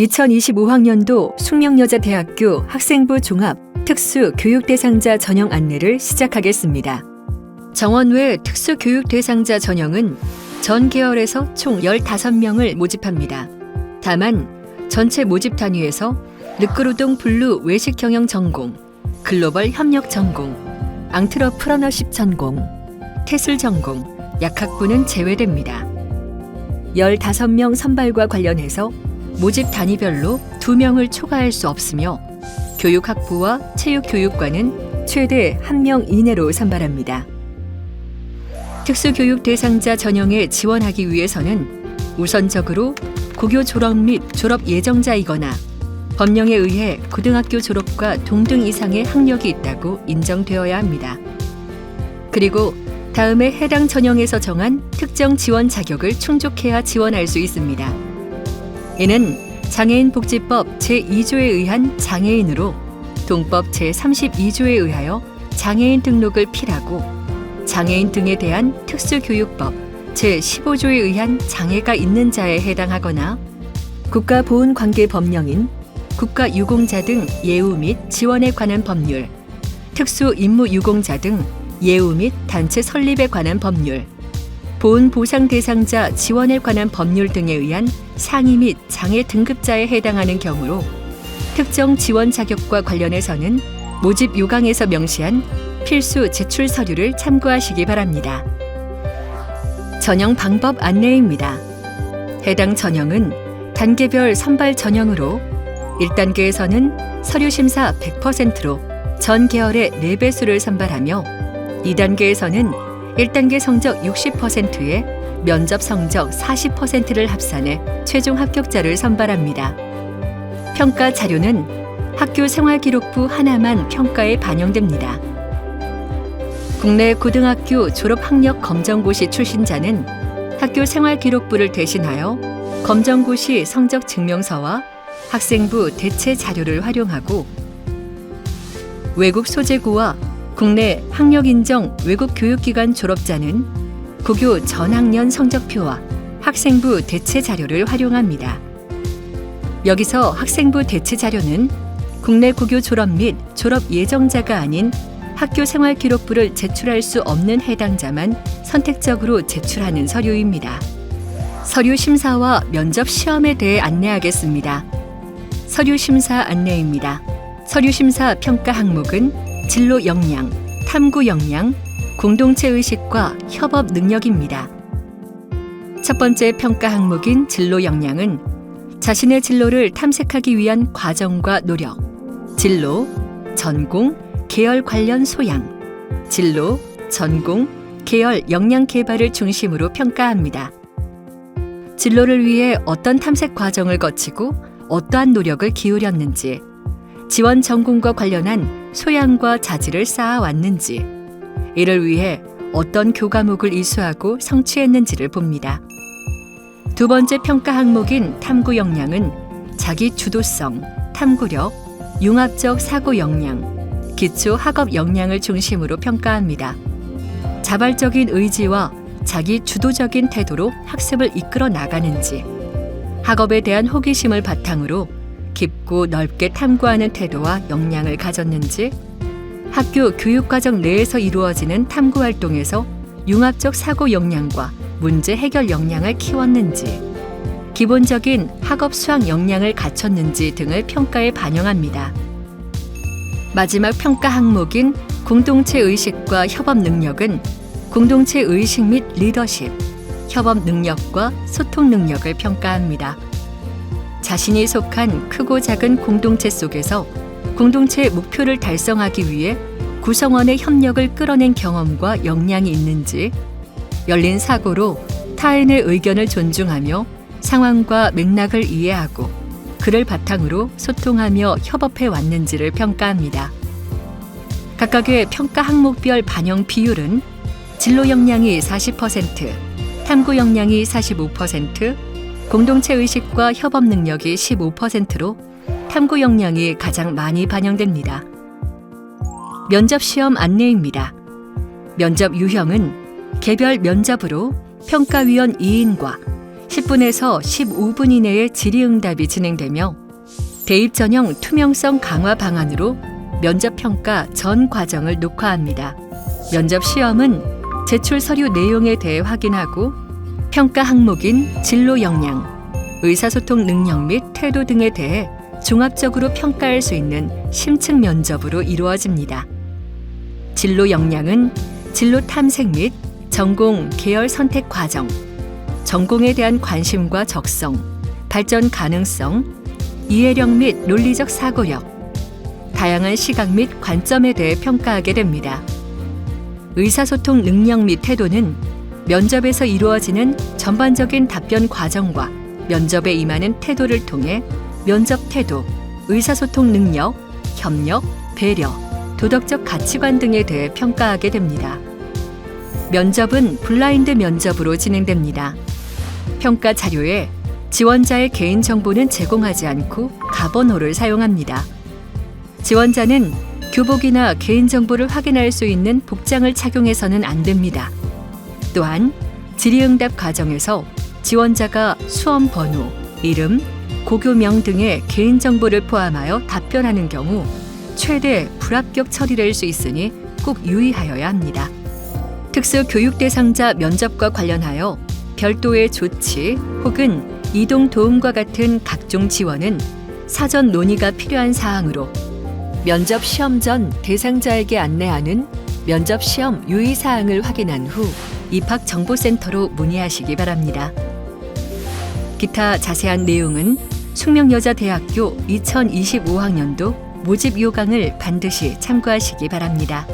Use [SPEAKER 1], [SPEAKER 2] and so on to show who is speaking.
[SPEAKER 1] 2025학년도 숙명여자대학교 학생부 종합 특수 교육 대상자 전형 안내를 시작하겠습니다. 정원 외 특수 교육 대상자 전형은 전 계열에서 총 15명을 모집합니다. 다만 전체 모집 단위에서 르크루동 블루 외식 경영 전공, 글로벌 협력 전공, 앙트러프러너십 전공, 테슬 전공, 약학부는 제외됩니다. 15명 선발과 관련해서 모집 단위별로 2명을 초과할 수 없으며 교육학부와 체육교육과는 최대 1명 이내로 선발합니다. 특수교육 대상자 전형에 지원하기 위해서는 우선적으로 고교 졸업 및 졸업 예정자이거나 법령에 의해 고등학교 졸업과 동등 이상의 학력이 있다고 인정되어야 합니다. 그리고 다음에 해당 전형에서 정한 특정 지원 자격을 충족해야 지원할 수 있습니다. 이는 장애인 복지법 제2조에 의한 장애인으로 동법 제32조에 의하여 장애인 등록을 필하고 장애인 등에 대한 특수교육법 제15조에 의한 장애가 있는 자에 해당하거나 국가보훈관계법령인 국가유공자 등 예우 및 지원에 관한 법률, 특수임무유공자 등 예우 및 단체 설립에 관한 법률, 보훈 보상 대상자 지원에 관한 법률 등에 의한 상위 및 장애 등급자에 해당하는 경우로 특정 지원 자격과 관련해서는 모집 요강에서 명시한 필수 제출 서류를 참고하시기 바랍니다. 전형 방법 안내입니다. 해당 전형은 단계별 선발 전형으로 1단계에서는 서류 심사 100%로 전 계열의 4배수를 선발하며 2단계에서는 1단계 성적 60%에 면접 성적 40%를 합산해 최종 합격자를 선발합니다. 평가 자료는 학교 생활기록부 하나만 평가에 반영됩니다. 국내 고등학교 졸업학력 검정고시 출신자는 학교 생활기록부를 대신하여 검정고시 성적 증명서와 학생부 대체 자료를 활용하고 외국 소재고와 국내 학력 인정 외국 교육기관 졸업자는 고교 전학년 성적표와 학생부 대체 자료를 활용합니다. 여기서 학생부 대체 자료는 국내 고교 졸업 및 졸업 예정자가 아닌 학교 생활 기록부를 제출할 수 없는 해당자만 선택적으로 제출하는 서류입니다. 서류 심사와 면접 시험에 대해 안내하겠습니다. 서류 심사 안내입니다. 서류 심사 평가 항목은 진로 역량, 탐구 역량, 공동체 의식과 협업 능력입니다. 첫 번째 평가 항목인 진로 역량은 자신의 진로를 탐색하기 위한 과정과 노력, 진로, 전공, 계열 관련 소양, 진로, 전공, 계열 역량 개발을 중심으로 평가합니다. 진로를 위해 어떤 탐색 과정을 거치고 어떠한 노력을 기울였는지, 지원 전공과 관련한 소양과 자질을 쌓아왔는지, 이를 위해 어떤 교과목을 이수하고 성취했는지를 봅니다. 두 번째 평가 항목인 탐구 역량은 자기 주도성, 탐구력, 융합적 사고 역량, 기초 학업 역량을 중심으로 평가합니다. 자발적인 의지와 자기 주도적인 태도로 학습을 이끌어 나가는지, 학업에 대한 호기심을 바탕으로 깊고 넓게 탐구하는 태도와 역량을 가졌는지, 학교 교육과정 내에서 이루어지는 탐구 활동에서 융합적 사고 역량과 문제 해결 역량을 키웠는지, 기본적인 학업 수학 역량을 갖췄는지 등을 평가에 반영합니다. 마지막 평가 항목인 공동체 의식과 협업 능력은 공동체 의식 및 리더십, 협업 능력과 소통 능력을 평가합니다. 자신이 속한 크고 작은 공동체 속에서 공동체의 목표를 달성하기 위해 구성원의 협력을 끌어낸 경험과 역량이 있는지, 열린 사고로 타인의 의견을 존중하며 상황과 맥락을 이해하고 그를 바탕으로 소통하며 협업해 왔는지를 평가합니다. 각각의 평가 항목별 반영 비율은 진로 역량이 40%, 탐구 역량이 45%, 공동체 의식과 협업 능력이 15%로 탐구 역량이 가장 많이 반영됩니다. 면접 시험 안내입니다. 면접 유형은 개별 면접으로 평가위원 2인과 10분에서 15분 이내에 질의응답이 진행되며 대입 전형 투명성 강화 방안으로 면접 평가 전 과정을 녹화합니다. 면접 시험은 제출 서류 내용에 대해 확인하고 평가 항목인 진로 역량, 의사소통 능력 및 태도 등에 대해 종합적으로 평가할 수 있는 심층 면접으로 이루어집니다. 진로 역량은 진로 탐색 및 전공 계열 선택 과정, 전공에 대한 관심과 적성, 발전 가능성, 이해력 및 논리적 사고력, 다양한 시각 및 관점에 대해 평가하게 됩니다. 의사소통 능력 및 태도는 면접에서 이루어지는 전반적인 답변 과정과 면접에 임하는 태도를 통해 면접 태도, 의사소통 능력, 협력, 배려, 도덕적 가치관 등에 대해 평가하게 됩니다. 면접은 블라인드 면접으로 진행됩니다. 평가 자료에 지원자의 개인 정보는 제공하지 않고 가번호를 사용합니다. 지원자는 교복이나 개인 정보를 확인할 수 있는 복장을 착용해서는 안 됩니다. 또한 질의응답 과정에서 지원자가 수험 번호, 이름, 고교명 등의 개인 정보를 포함하여 답변하는 경우 최대 불합격 처리될 수 있으니 꼭 유의하여야 합니다. 특수 교육 대상자 면접과 관련하여 별도의 조치 혹은 이동 도움과 같은 각종 지원은 사전 논의가 필요한 사항으로 면접 시험 전 대상자에게 안내하는 면접 시험 유의 사항을 확인한 후 입학 정보센터로 문의하시기 바랍니다. 기타 자세한 내용은 숙명여자대학교 2025학년도 모집 요강을 반드시 참고하시기 바랍니다.